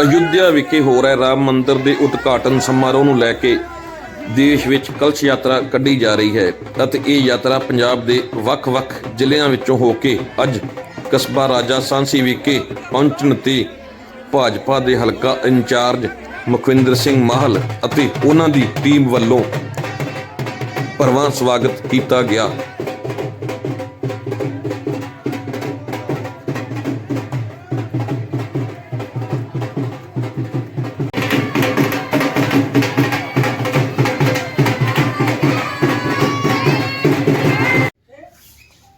ਅਯੁੱਧਿਆ ਵਿਖੇ ਹੋ ਰਿਹਾ ਰਾਮ ਮੰਦਿਰ ਦੇ ਉਦਘਾਟਨ ਸਮਾਰੋਹ ਨੂੰ ਲੈ ਕੇ ਦੇਸ਼ ਵਿੱਚ ਕਲਸ਼ ਯਾਤਰਾ ਕੱਢੀ ਜਾ ਰਹੀ ਹੈ ਅਤੇ ਇਹ ਯਾਤਰਾ ਪੰਜਾਬ ਦੇ ਵੱਖ-ਵੱਖ ਜ਼ਿਲ੍ਹਿਆਂ ਵਿੱਚੋਂ ਹੋ ਕੇ ਅੱਜ ਕਸਬਾ ਰਾਜਾ ਸਾਂਸੀ ਵਿਖੇ ਪਹੁੰਚਣ ਤੇ ਭਾਜਪਾ ਦੇ ਹਲਕਾ ਇੰਚਾਰਜ ਮੁਖਵਿੰਦਰ ਸਿੰਘ ਮਾਹਲ ਅਤੇ ਉਹਨਾਂ ਦੀ ਟੀਮ ਵੱਲੋਂ ਭਰਵਾਂ ਸਵਾਗਤ ਕੀਤਾ ਗਿਆ।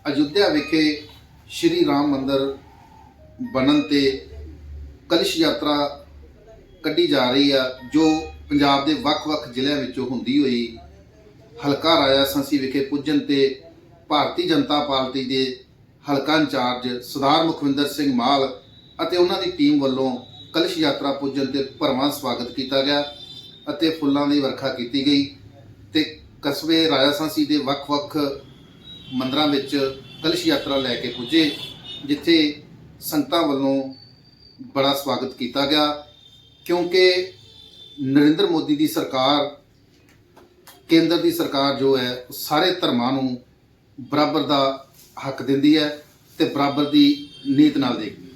ਅਯੁੱਧਿਆ ਵਿਖੇ ਸ਼੍ਰੀ ਰਾਮ ਮੰਦਰ ਬਣਨ ਤੇ ਕਲਸ਼ ਯਾਤਰਾ ਕੱਢੀ ਜਾ ਰਹੀ ਆ, ਜੋ ਪੰਜਾਬ ਦੇ ਵੱਖ-ਵੱਖ ਜ਼ਿਲ੍ਹਿਆਂ ਵਿੱਚੋਂ ਹੁੰਦੀ ਹੋਈ ਹਲਕਾ ਰਾਜਾ ਸੰਸੀ ਵਿਖੇ ਪੁੱਜਣ ਤੇ ਭਾਰਤੀ ਜਨਤਾ ਪਾਰਟੀ ਦੇ ਹਲਕਾ ਇੰਚਾਰਜ ਸਰਦਾਰ ਮੁਖਵਿੰਦਰ ਸਿੰਘ ਮਾਲ ਅਤੇ ਉਹਨਾਂ ਦੀ ਟੀਮ ਵੱਲੋਂ ਕਲਸ਼ ਯਾਤਰਾ ਪੁੱਜਣ ਤੇ ਭਰਵਾਂ ਸਵਾਗਤ ਕੀਤਾ ਗਿਆ ਅਤੇ ਫੁੱਲਾਂ ਦੀ ਵਰਖਾ ਕੀਤੀ ਗਈ ਤੇ ਕਸਬੇ ਰਾਜਾ ਸੰਸੀ ਦੇ ਵੱਖ-ਵੱਖ ਮੰਦਰਾਂ ਵਿੱਚ ਕਲਸ਼ ਯਾਤਰਾ ਲੈ ਕੇ ਪੁੱਜੇ, ਜਿੱਥੇ ਸੰਗਤਾਂ ਵੱਲੋਂ ਬੜਾ ਸਵਾਗਤ ਕੀਤਾ ਗਿਆ, ਕਿਉਂਕਿ ਨਰਿੰਦਰ ਮੋਦੀ ਦੀ ਸਰਕਾਰ, ਕੇਂਦਰ ਦੀ ਸਰਕਾਰ ਜੋ ਹੈ, ਉਹ ਸਾਰੇ ਧਰਮਾਂ ਨੂੰ ਬਰਾਬਰ ਦਾ ਹੱਕ ਦਿੰਦੀ ਹੈ ਤੇ ਬਰਾਬਰ ਦੀ ਨੀਤ ਨਾਲ ਦੇਖਦੀ